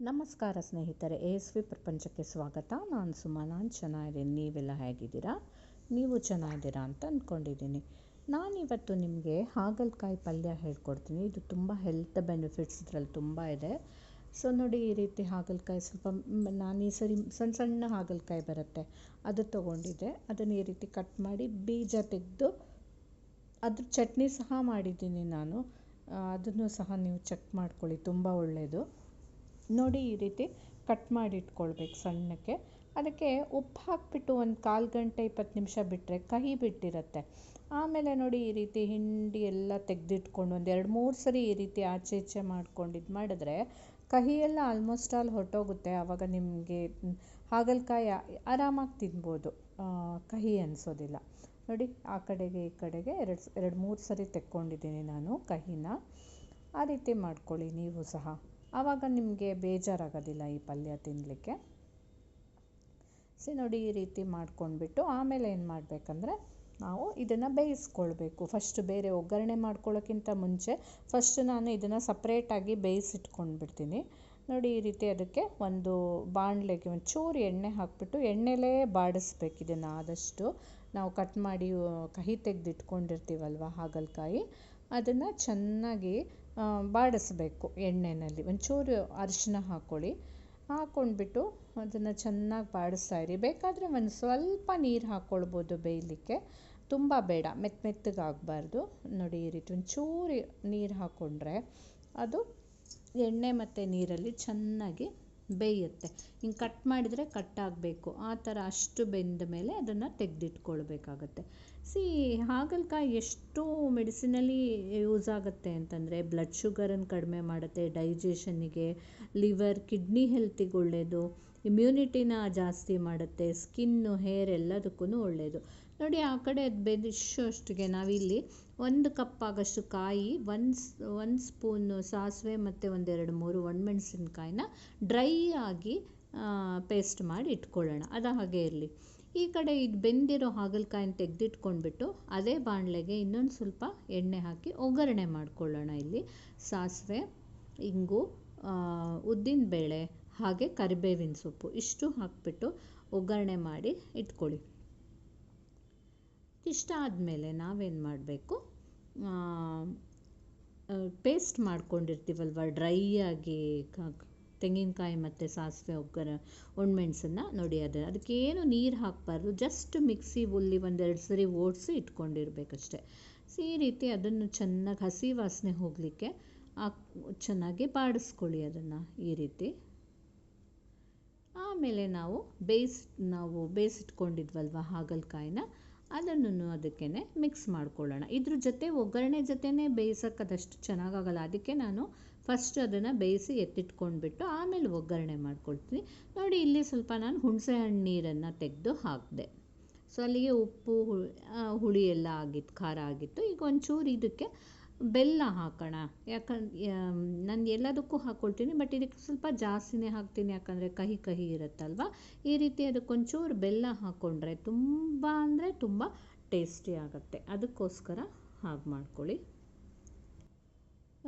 ನಮಸ್ಕಾರ ಸ್ನೇಹಿತರೆ A S V ಪ್ರಪಂಚಕ್ಕೆ ಸ್ವಾಗತ. ನಾನು ಸುಮಾ, ನಾನು ಚೆನ್ನಾಗಿದ್ದೀನಿ. ನೀವೆಲ್ಲ ಹೇಗಿದ್ದೀರಾ? ನೀವು ಚೆನ್ನಾಗಿದ್ದೀರಾ ಅಂತ ಅಂದ್ಕೊಂಡಿದ್ದೀನಿ ನಾನಿವತ್ತು ನಿಮಗೆ ಹಾಗಲಕಾಯಿ ಪಲ್ಯ ಹೇಳ್ಕೊಡ್ತೀನಿ. ಇದು ತುಂಬ ಹೆಲ್ತ್ ಬೆನಿಫಿಟ್ಸ್ ಇದರಲ್ಲಿ ತುಂಬ ಇದೆ. ಸೊ ನೋಡಿ, ಈ ರೀತಿ ಹಾಗಲಕಾಯಿ ಸ್ವಲ್ಪ ನಾನು ಈ ಸರಿ ಸಣ್ಣ ಸಣ್ಣ ಹಾಗಲಕಾಯಿ ಬರುತ್ತೆ. ಅದು ತೊಗೊಂಡಿದ್ದೆ. ಅದನ್ನು ಈ ರೀತಿ ಕಟ್ ಮಾಡಿ ಬೀಜ ತೆಗೆದು ಅದ್ರ ಚಟ್ನಿ ಸಹ ಮಾಡಿದ್ದೀನಿ ನಾನು. ಅದನ್ನು ಸಹ ನೀವು ಚೆಕ್ ಮಾಡ್ಕೊಳ್ಳಿ. ತುಂಬ ಒಳ್ಳೆಯದು ನೋಡಿ ಈ ರೀತಿ ಕಟ್ ಮಾಡಿ ಇಟ್ಕೊಳ್ಬೇಕು ಸಣ್ಣಕ್ಕೆ. ಅದಕ್ಕೆ ಉಪ್ಪು ಹಾಕಿಬಿಟ್ಟು ಒಂದು ಕಾಲು ಗಂಟೆ ಇಪ್ಪತ್ತು ನಿಮಿಷ ಬಿಟ್ಟರೆ ಕಹಿ ಬಿಟ್ಟಿರುತ್ತೆ. ಆಮೇಲೆ ನೋಡಿ ಈ ರೀತಿ ಹಿಂಡಿ ಎಲ್ಲ ತೆಗೆದಿಟ್ಕೊಂಡು ಒಂದು ಎರಡು ಮೂರು ಸರಿ ಈ ರೀತಿ ಆಚೆ ಈಚೆ ಮಾಡ್ಕೊಂಡು ಇದು ಮಾಡಿದ್ರೆ ಕಹಿ ಎಲ್ಲ ಆಲ್ಮೋಸ್ಟ್ ಆಲ್ ಹೊರಟೋಗುತ್ತೆ. ಆವಾಗ ನಿಮಗೆ ಹಾಗಲಕಾಯಿ ಆರಾಮಾಗಿ ತಿನ್ಬೋದು. ಕಹಿ ಅನಿಸೋದಿಲ್ಲ. ನೋಡಿ ಆ ಕಡೆಗೆ ಈ ಕಡೆಗೆ ಎರಡು ಎರಡು ಮೂರು ಸರಿ ತೆಕ್ಕೊಂಡಿದ್ದೀನಿ ನಾನು ಕಹಿನ. ಆ ರೀತಿ ಮಾಡ್ಕೊಳ್ಳಿ ನೀವು ಸಹ. ಆವಾಗ ನಿಮಗೆ ಬೇಜಾರಾಗೋದಿಲ್ಲ ಈ ಪಲ್ಯ ತಿನ್ನಲಿಕ್ಕೆ ಸಿ ನೋಡಿ, ಈ ರೀತಿ ಮಾಡ್ಕೊಂಡ್ಬಿಟ್ಟು ಆಮೇಲೆ ಏನು ಮಾಡಬೇಕಂದ್ರೆ ನಾವು ಇದನ್ನು ಬೇಯಿಸ್ಕೊಳ್ಬೇಕು. ಫಸ್ಟ್ ಬೇರೆ ಒಗ್ಗರಣೆ ಮಾಡ್ಕೊಳ್ಳೋಕ್ಕಿಂತ ಮುಂಚೆ ಫಸ್ಟ್ ನಾನು ಇದನ್ನು ಸಪ್ರೇಟಾಗಿ ಬೇಯಿಸಿಟ್ಕೊಂಡ್ಬಿಡ್ತೀನಿ. ನೋಡಿ, ಈ ರೀತಿ ಅದಕ್ಕೆ ಒಂದು ಬಾಣಲೆಗೆ ಚೂರು ಎಣ್ಣೆ ಹಾಕ್ಬಿಟ್ಟು ಎಣ್ಣೆಲೇ ಬಾಡಿಸ್ಬೇಕು ಇದನ್ನು ಆದಷ್ಟು. ನಾವು ಕಟ್ ಮಾಡಿ, ಕಹಿ ತೆಗೆದಿಟ್ಕೊಂಡಿರ್ತೀವಲ್ವ ಹಾಗಲಕಾಯಿ? ಅದನ್ನು ಚೆನ್ನಾಗಿ ಬಾಡಿಸ್ಬೇಕು ಎಣ್ಣೆಯಲ್ಲಿ ಒಂಚೂರು ಅರಿಶಿನ ಹಾಕ್ಕೊಳ್ಳಿ ಹಾಕ್ಕೊಂಡ್ಬಿಟ್ಟು ಅದನ್ನು ಚೆನ್ನಾಗಿ ಬಾಡಿಸ್ತಾ ಇರಿ. ಬೇಕಾದರೆ ಒಂದು ಸ್ವಲ್ಪ ನೀರು ಹಾಕ್ಕೊಳ್ಬೋದು ಬೇಯಲಿಕ್ಕೆ. ತುಂಬ ಬೇಡ, ಮೆತ್ತ ಮೆತ್ತಗೆ ಆಗಬಾರ್ದು. ನೋಡಿ ಈ ರೀತಿ ಒಂಚೂರು ನೀರು ಹಾಕ್ಕೊಂಡ್ರೆ ಅದು ಎಣ್ಣೆ ಮತ್ತು ನೀರಲ್ಲಿ ಚೆನ್ನಾಗಿ ಬೇಯುತ್ತೆ. ಹಿಂಗೆ ಕಟ್ ಮಾಡಿದರೆ ಕಟ್ ಆಗಬೇಕು. ಆ ಥರ ಅಷ್ಟು ಬೆಂದ ಮೇಲೆ ಅದನ್ನು ತೆಗೆದಿಟ್ಕೊಳ್ಬೇಕಾಗತ್ತೆ. ಸಿ ಹಾಗಲಕಾಯಿ ಎಷ್ಟು ಮೆಡಿಸಿನಲ್ಲಿ ಯೂಸ್ ಆಗುತ್ತೆ ಅಂತಂದರೆ ಬ್ಲಡ್ ಶುಗರನ್ನು ಕಡಿಮೆ ಮಾಡುತ್ತೆ ಡೈಜೆಷನ್ನಿಗೆ ಲಿವರ್ ಕಿಡ್ನಿ ಹೆಲ್ತಿಗೆ ಒಳ್ಳೆಯದು ಇಮ್ಯುನಿಟಿನ ಜಾಸ್ತಿ ಮಾಡುತ್ತೆ ಸ್ಕಿನ್ನು ಹೇರ್ ಎಲ್ಲದಕ್ಕೂ ಒಳ್ಳೆಯದು ನೋಡಿ, ಆ ಕಡೆ ಅದು ಬೆದಿಶೋಷ್ಟಿಗೆ ನಾವಿಲ್ಲಿ ಒಂದು ಕಪ್ ಆಗೋಷ್ಟು ಕಾಯಿ, ಒಂದು ಒಂದು ಸ್ಪೂನು ಸಾಸಿವೆ ಮತ್ತು ಒಂದೆರಡು ಮೂರು ಒಣಮೆಣಸಿನ್ಕಾಯಿನ ಡ್ರೈ ಆಗಿ ಪೇಸ್ಟ್ ಮಾಡಿ ಇಟ್ಕೊಳ್ಳೋಣ. ಅದು ಹಾಗೆ ಇರಲಿ. ಈ ಕಡೆ ಇದು ಬೆಂದಿರೋ ಹಾಗಲಕಾಯಿನ ತೆಗೆದಿಟ್ಕೊಂಡ್ಬಿಟ್ಟು ಅದೇ ಬಾಣಲೆಗೆ ಇನ್ನೊಂದು ಸ್ವಲ್ಪ ಎಣ್ಣೆ ಹಾಕಿ ಒಗ್ಗರಣೆ ಮಾಡ್ಕೊಳ್ಳೋಣ ಇಲ್ಲಿ. ಸಾಸಿವೆ, ಇಂಗು ಉದ್ದಿನ ಬೇಳೆ ಹಾಗೆ ಕರಿಬೇವಿನ ಸೊಪ್ಪು ಇಷ್ಟು ಹಾಕಿಬಿಟ್ಟು ಒಗ್ಗರಣೆ ಮಾಡಿ ಇಟ್ಕೊಳ್ಳಿ. ಇಷ್ಟ ಆದಮೇಲೆ ನಾವೇನು ಮಾಡಬೇಕು? ಪೇಸ್ಟ್ ಮಾಡ್ಕೊಂಡಿರ್ತೀವಲ್ವ ಡ್ರೈ ಆಗಿ ತೆಂಗಿನಕಾಯಿ ಮತ್ತು ಸಾಸಿವೆ ಒಗ್ಗರ ಒಣಮೆಣ್ಸನ್ನು ನೋಡಿ ಅದು, ಅದಕ್ಕೇನು ನೀರು ಹಾಕಬಾರ್ದು ಜಸ್ಟ್ ಮಿಕ್ಸಿ ಉಲ್ಲಿ ಒಂದೆರಡು ಸರಿ ಓಡಿಸಿ ಇಟ್ಕೊಂಡಿರ್ಬೇಕಷ್ಟೆ. ಸೊ ಈ ರೀತಿ ಅದನ್ನು ಚೆನ್ನಾಗಿ ಹಸಿ ವಾಸನೆ ಹೋಗಲಿಕ್ಕೆ ಚೆನ್ನಾಗಿ ಬಾಡಿಸ್ಕೊಳ್ಳಿ ಅದನ್ನು ಈ ರೀತಿ. ಆಮೇಲೆ ನಾವು ಬೇಯಿಸ್ ನಾವು ಬೇಯಿಸಿಟ್ಕೊಂಡಿದ್ವಲ್ವ ಹಾಗಲಕಾಯಿನ, ಅದನ್ನು ಅದಕ್ಕೇ ಮಿಕ್ಸ್ ಮಾಡ್ಕೊಳ್ಳೋಣ. ಇದ್ರ ಜೊತೆ ಒಗ್ಗರಣೆ ಜೊತೆನೇ ಬೇಯಿಸೋಕೆ ಅದಷ್ಟು ಚೆನ್ನಾಗಾಗಲ್ಲ. ಅದಕ್ಕೆ ನಾನು ಫಸ್ಟ್ ಅದನ್ನು ಬೇಯಿಸಿ ಎತ್ತಿಟ್ಕೊಂಡ್ಬಿಟ್ಟು ಆಮೇಲೆ ಒಗ್ಗರಣೆ ಮಾಡ್ಕೊಳ್ತೀನಿ. ನೋಡಿ, ಇಲ್ಲಿ ಸ್ವಲ್ಪ ನಾನು ಹುಣಸೆ ಹಣ್ಣು ನೀರನ್ನು ತೆಗೆದು ಹಾಕಿದೆ. ಸೊ, ಅಲ್ಲಿಗೆ ಉಪ್ಪು ಹುಳಿ ಎಲ್ಲ ಆಗಿತ್ತು, ಖಾರ ಆಗಿತ್ತು. ಈಗ ಒಂಚೂರು ಇದಕ್ಕೆ ಬೆಲ್ಲ ಹಾಕೋಣ. ಯಾಕಂದ್ರೆ ನಾನು ಎಲ್ಲದಕ್ಕೂ ಹಾಕ್ಕೊಳ್ತೀನಿ ಬಟ್ ಇದಕ್ಕೆ ಸ್ವಲ್ಪ ಜಾಸ್ತಿನೇ ಹಾಕ್ತೀನಿ, ಯಾಕಂದರೆ ಕಹಿ ಕಹಿ ಇರುತ್ತಲ್ವ? ಈ ರೀತಿ ಅದಕ್ಕೊಂಚೂರು ಬೆಲ್ಲ ಹಾಕ್ಕೊಂಡ್ರೆ ತುಂಬ ಅಂದರೆ ತುಂಬ ಟೇಸ್ಟಿ ಆಗುತ್ತೆ. ಅದಕ್ಕೋಸ್ಕರ ಹಾಗೆ ಮಾಡ್ಕೊಳ್ಳಿ.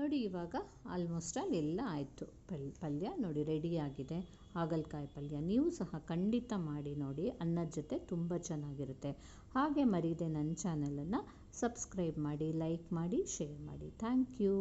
ನೋಡಿ ಇವಾಗ ಆಲ್ಮೋಸ್ಟ್ ಆಲ್ ಎಲ್ಲ ಆಯಿತು. ಪಲ್, ಪಲ್ಯ ನೋಡಿ ರೆಡಿಯಾಗಿದೆ ಹಾಗಲಕಾಯಿ ಪಲ್ಯ ನೀವು ಸಹ ಖಂಡಿತ ಮಾಡಿ ನೋಡಿ, ಅನ್ನದ ಜೊತೆ ತುಂಬ ಚೆನ್ನಾಗಿರುತ್ತೆ. ಹಾಗೆ ಮರೀದೆ ನನ್ನ ಚಾನಲನ್ನು ಸಬ್ಸ್ಕ್ರೈಬ್ ಮಾಡಿ ಲೈಕ್ ಮಾಡಿ ಶೇರ್ ಮಾಡಿ. Thank you